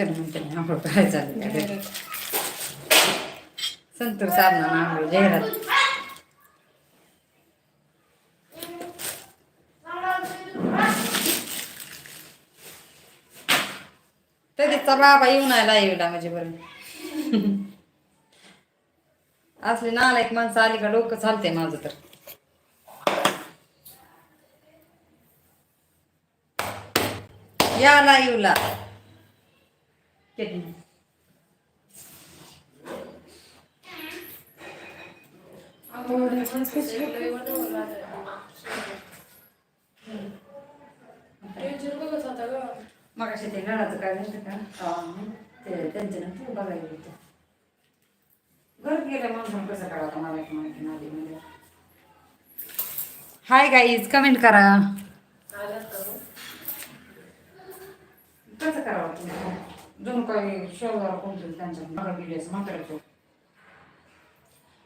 चल म्हणते मी आंघोळ चालू. संतूर साबणा आंघोळ जाहिरात तरीचा बाबा येऊन आला येऊला म्हणजे बरं असले नालायक माणसं आली का डोकं चालते माझं तर. याला येऊला. किती? मग असे ते नळाचं काय झालं का ते त्यांचं ना तू बघायला होतं घरात गेल्या म्हणून कसं कळालं मला एक माहिती नाही म्हणजे हाय गाईज कमेंट करा कसं करावं तुम्ही जणू काही शोधावर कोणतरी त्यांच्या बघा गेली असं म्हाताऱ्याचं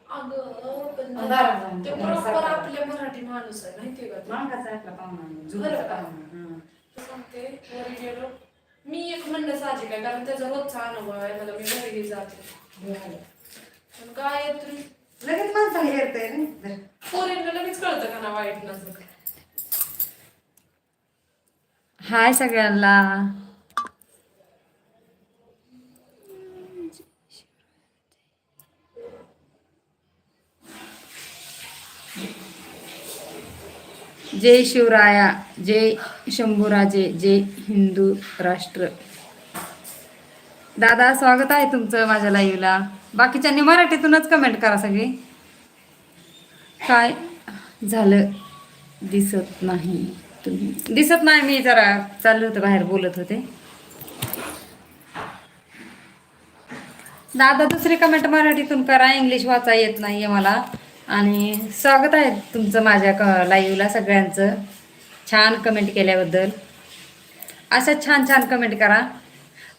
अगं पण दारात जाऊन ते कोणाला बरोबर सापडलं. आपले मराठी माणूस आहे माहितीये का तुला? मागाचा आपला पाहुणा बरं जुगाचा का? पाहुणा हं. सांगते घरी गेलो मी एक म्हणणं साहजिक आहे कारण त्याचा रोजचा अनुभव आहे मला मी घरी जाते पण काय तरी लगेच माणसाला येतंय रे धर. पोरींना लगेच कळतं का ना वाईट नसं हाय सगळ्यांना जय शिवराया जय शंभूराजे जय हिंदू राष्ट्र. दादा स्वागत आहे तुमचं माझ्या लाईव्हला बाकीच्यांनी मराठीतूनच कमेंट करा सगळी. काय झालं? दिसत नाही तुम्ही. दिसत नाही मी जरा चालले होते बाहेर बोलत होते. दादा दुसरी कमेंट मराठीतून करा. इंग्लिश वाचा येत नाहीये मला. आणि स्वागत आहे तुमचं माझ्या क लाईव्हला सगळ्यांचं. छान कमेंट केल्याबद्दल. असं छान छान कमेंट करा.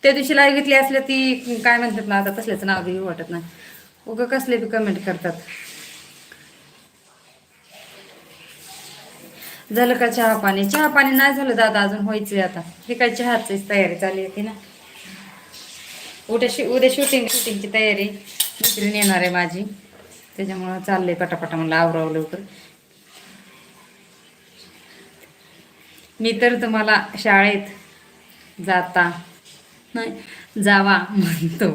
त्या दिवशी लाईव्ह घेतली असल्या ती काय म्हणतात ना आता तसल्याचं नाव घेऊ वाटत नाही. उगं कसले बी कमेंट करतात. झालं का चहा पाणी? चहा पाणी नाही झालं दादा अजून व्हायचंय आता. हे काय चहाचीच तयारी चालली होती ना उद्या शि उद्या शूटिंग शूटिंगची तयारी. मैत्रीण येणार आहे माझी. त्याच्यामुळं चाललंय पटापटा म्हणलं आवरावं लवकर. मी तर तुम्हाला शाळेत जाता नाही जावा म्हणतो.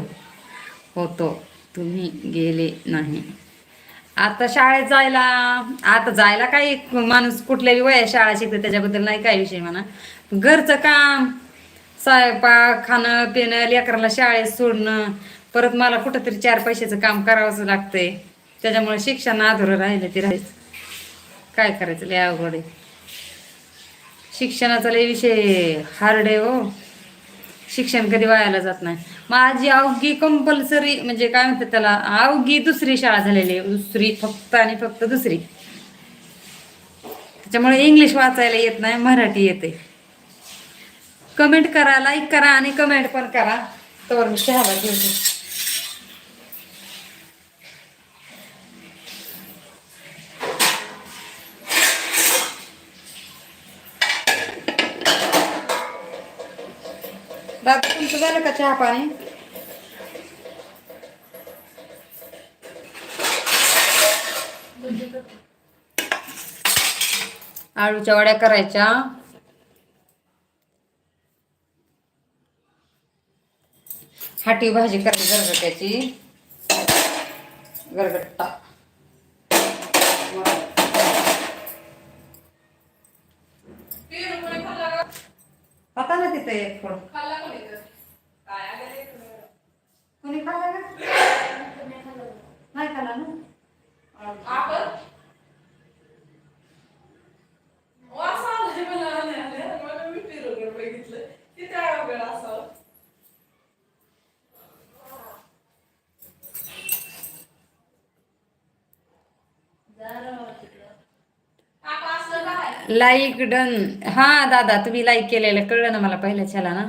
होतो. तुम्ही गेले नाही. आता शाळेत जायला आता जायला काही माणूस कुठल्याही वया शाळा शिकते त्याच्याबद्दल नाही काही विषय म्हणा. घरचं काम स्वयंपाक खाणं पिणं लेकराला शाळेत सोडणं परत मला कुठंतरी चार पैशाचं काम करावंच लागतंय. त्याच्यामुळे शिक्षण अधुरं राहिलं ते राहायचं काय करायचं? लय अवघड आहे. शिक्षणाचा लय विषय हार्ड आहे हो. शिक्षण कधी वायाला जात नाही. माझी अवघी कंपल्सरी म्हणजे काय म्हणतात त्याला अवघी दुसरी शाळा झालेली आहे. दुसरी फक्त आणि फक्त दुसरी. त्याच्यामुळे इंग्लिश वाचायला येत नाही मराठी येते. कमेंट करा लाईक करा आणि कमेंट पण करा. तर मी शहाला घेते दादा तुमचं झालं का चहा पाणी? आळूच्या वड्या करायच्या. हाटी भाजी करायची गरगट्याची गरगट्टा. पता ना तिथे एक फळ खाल्ला कोणी तर काय अगं रे तुम्ही? कोणी खाल्ला का नाही खाल्ला ना आपण वास आलाय मला आले आले मग मी फिरून बघितलं किती अवघड असावं काका असलं काय लाईक डन हा दादा तुम्ही लाईक केलेलं. कळलं ना मला पहिल्याच्याला ना?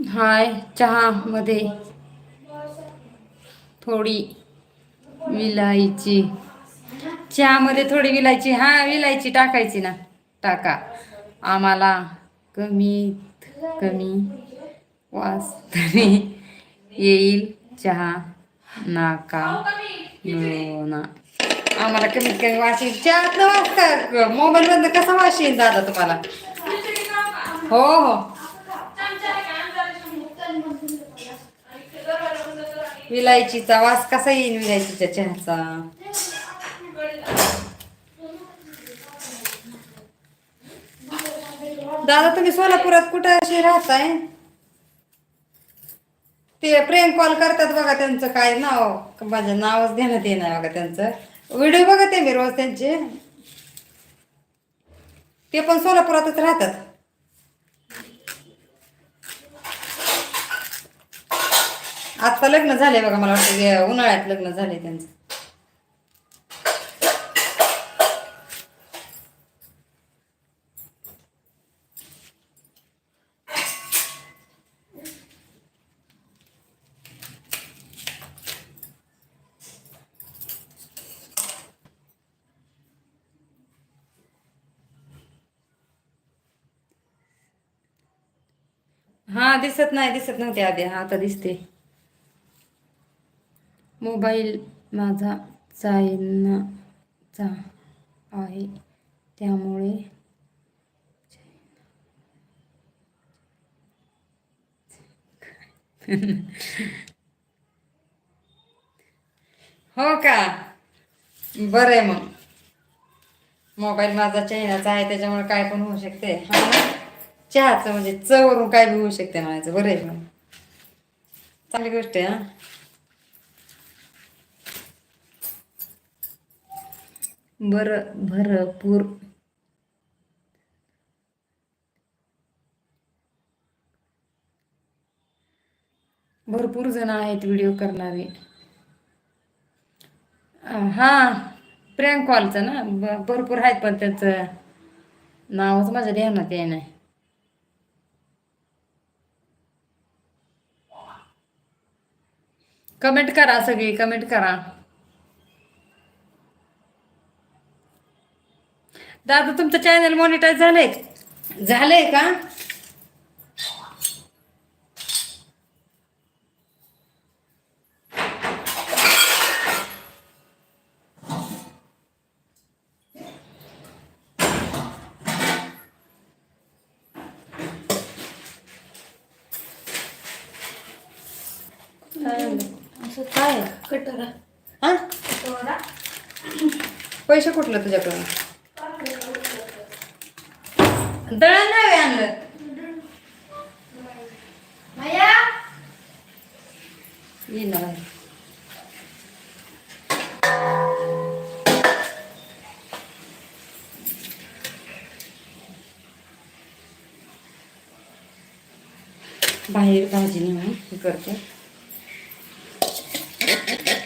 हाय चहामध्ये थोडी विलायची. चहामध्ये थोडी विलायची. हा विलायची टाकायची ना. टाका. आम्हाला कमीत कमी वास तरी येईल चहा. नाका. ना आम्हाला कमीत कमी वास येईल चहात वाजता मोबाईल कसा वास येईल दादा तुम्हाला? हो हो. विलायचीचा वास कसा येईल विलायचीच्या चहाचा? दादा तुम्ही सोलापुरात कुठं असे राहताय? ते प्रेम कॉल करतात बघा त्यांचं काय नाव. माझं नावच देण्यात येणार बघा त्यांचं. व्हिडिओ बघते मी रोज त्यांचे. ते पण सोलापुरातच राहतात. आता लग्न झाले बघा मला वाटतं उन्हाळ्यात लग्न झाले त्यांचं. हा दिसत नाही दिसत नव्हते आधी. हा आता दिसते. मोबाईल माझा चायनाचा आहे. त्यामुळे हो का? बरं आहे मग. मोबाईल माझा चायनाचा आहे त्याच्यामुळे काय पण होऊ शकते. हा चहाचं म्हणजे चवरून काय बी होऊ शकते म्हणायचं. बरं आहे मग. चांगली गोष्ट आहे हा. बरं भरपूर भरपूर जण आहेत व्हिडिओ करणारे. हा प्रँक कॉलचं ना? भरपूर आहेत पण त्याचं नावच माझ्या ध्यानात आहे नाही कमेंट करा सगळी कमेंट करा. दादा तुमचं चॅनल मॉनिटाईज झालंय झालंय का? असं काय? कटरा. हा? पैसे कुठलं तुझ्याकडून दळण नाही आणलं? बाहेर. भाजी नाही हे करते.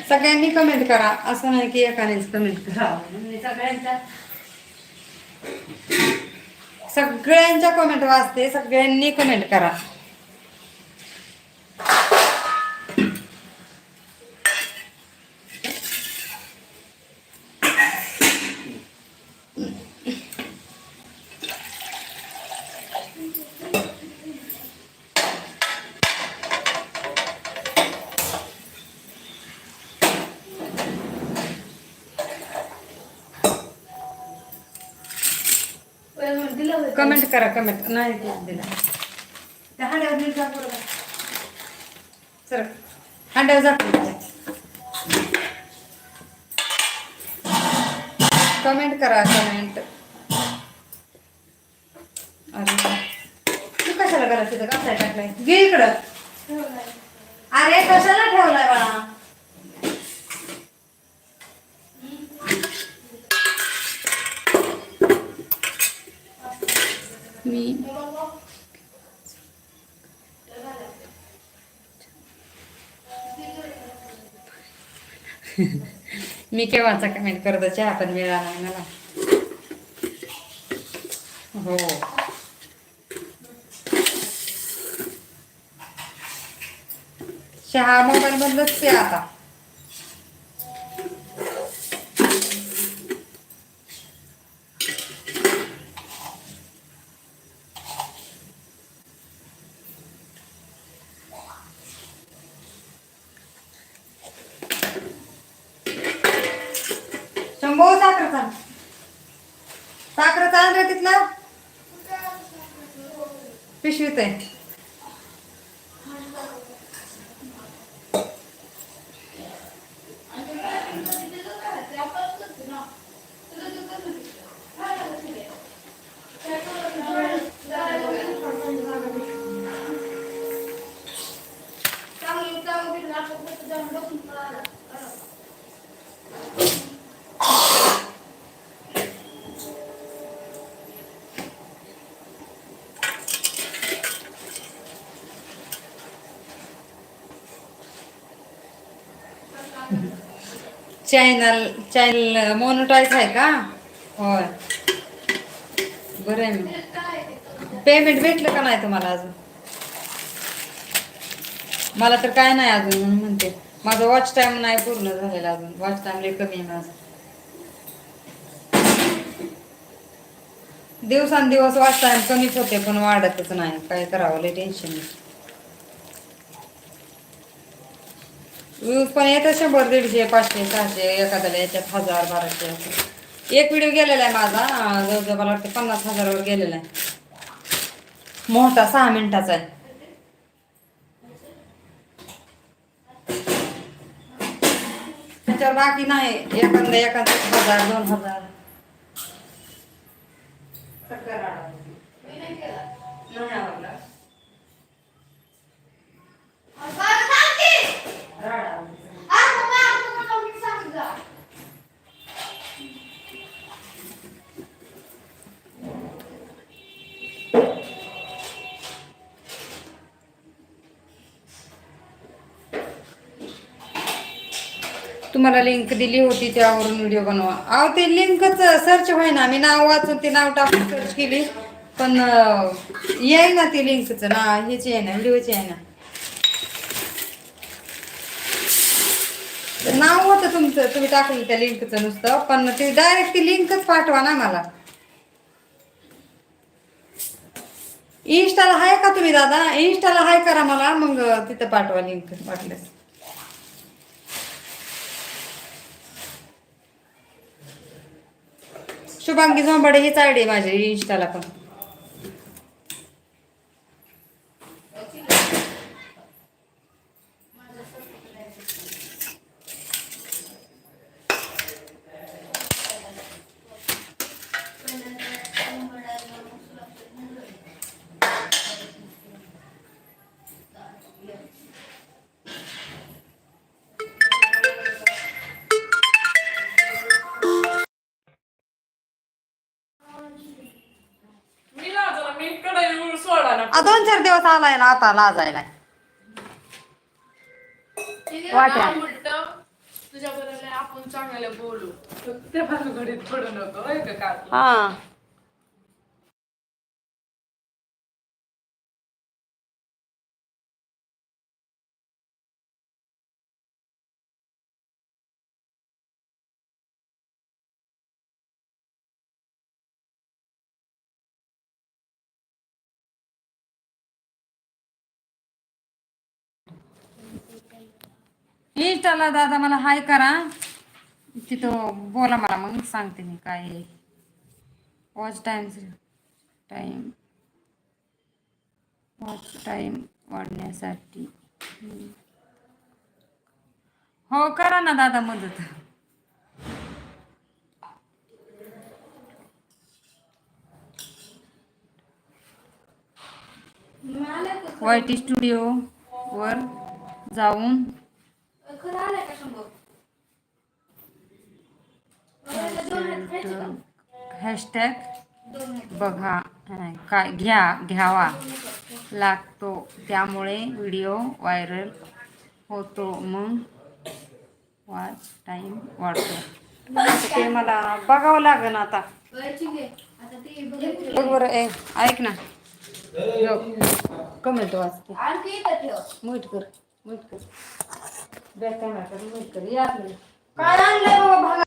सगळ्यांनी कमेंट करा. असं नाही की एकानेच कमेंट करा म्हणजे सगळ्यांचा सगळ्यांच्या कमेंट वाचते सगळ्यांनी कमेंट करा दिलं कमेंट करा कमेंट नाही दिला त्या हांड्यावर नीट जा बरोबर सर हांड्यावर जा कमेंट करा कमेंट. अरे. तू कशाला करा तिथं कसाय टाकलाय? मी केव्हाचा कमेंट करतो चहा पण मिळाला नाही मला. हो. चहा मोबाईल मधलंच ते आता. शंभो साखर चाल. साखर चाल रे तिथला. पिशवीत आहे. चॅनल चॅनल मोनोटाईज आहे का? होय. बरं आहे पेमेंट भेटलं का नाही तुम्हाला अजून? मला तर काय नाही अजून म्हणून म्हणते. माझं वॉच टाईम नाही पूर्ण झालेला अजून. वॉच टाईम लय कमी आहे माझा. दिवसांदिवस वॉच टाईम कमीच होते पण वाढतच नाही. काय करावं लय टेन्शन नाही व्ह्यूज पण येतात शंभर दीडशे पाचशे सहाशे एखाद्याला याच्यात हजार बाराशे असं. एक व्हिडिओ गेलेला आहे माझा अं, जवळजवळ मला वाटतं पन्नास हजारावर गेलेला आहे. मोठा सहा मिनिटाचा आहे. त्याच्यावर बाकी नाही एखादा एखादा हजार दोन हजार. तुम्हाला लिंक दिली होती त्यावरून व्हिडिओ बनवा. अहो ते लिंकच सर्च व्हायना. मी नाव वाचून ते नाव टाकून सर्च केली. पण येईल ना ते लिंकच ना हेच आहे ना व्हिडिओची आहे ना नाव होतं तुमचं. तुम्ही टाकलं त्या लिंकचं नुसतं. पण ते डायरेक्ट ती लिंकच पाठवा ना मला. इन्स्टाला हाय का तुम्ही दादा? इन्स्टाला हाय करा मला. मग तिथं पाठवा लिंक वाटल्यास शुभांगी झोंबाडे हीच आयडी आहे माझी इन्स्टाला पण. दोन चार दिवस आलाय ना आता लाजायला वाट्या. तुझ्या बरोबर आपण चांगलं बोलू त्या घडीत पडू नको होय का काकी? हा इंस्टाला दादा मला हाय करा. तिथं बोला मला मग सांगते मी काय watch time time watch time वाढण्यासाठी. हो करा ना दादा मदत. वाय टी स्टुडिओ वर जाऊन हॅशटॅग बघा नाही, काय घ्या घ्यावा लागतो. त्यामुळे व्हिडिओ व्हायरल होतो मग वाच टाइम वाढतो. ते मला बघावं लागेल आता. बघ बरं ऐक ना. कमेंट वाचते मीठ कर मुट कर. बॅक कॅमेरा कर मुट कर. या काय आणलंय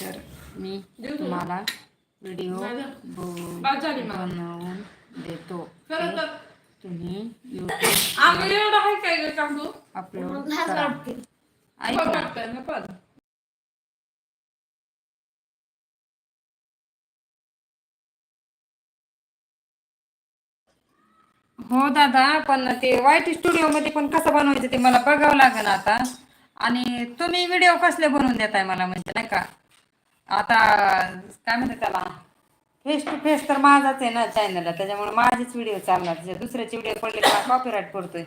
तर मी तुम्हाला व्हिडिओ. बनवून देतो. तुम्ही अपलोड करा. हो दादा पण ते वाईट स्टुडिओ मध्ये पण कसं बनवायचं ते मला बघावं लागेल आता. आणि तुम्ही व्हिडिओ कसले बनवून देताय मला म्हणजे नाही का? आता काय म्हणतात त्याला? फेस टू फेस तर माझाच आहे ना चॅनलला त्याच्यामुळे माझेच व्हिडिओ चालणार. त्याच्या दुसऱ्याचे व्हिडिओ पडले का कॉपीराईट पडतोय.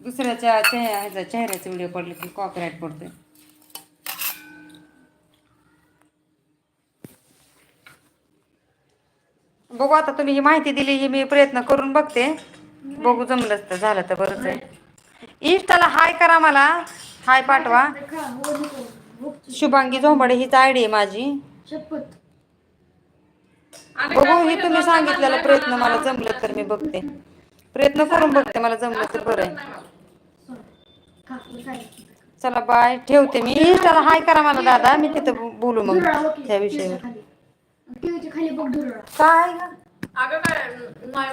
दुसऱ्याच्या ह्याचा चेहऱ्याचे व्हिडिओ पडले की कॉपीराईट पडतोय. बघू आता तुम्ही ही माहिती दिली ही मी प्रयत्न करून बघते. बघू जमलंच तर झालं तर बरंच आहे. इंस्टाला हाय करा मला. हाय पाठवा. शुभांगी झोंबाडे हीच आयडी आहे माझी. बघू हे तुम्ही सांगितलेला प्रयत्न मला जमलं तर मी बघते. प्रयत्न करून बघते मला जमलं तर बरं आहे. चला बाय. ठेवते मी. इंस्टाला हाय करा मला दादा. मी तिथं बोलू मग त्या विषयावर. काय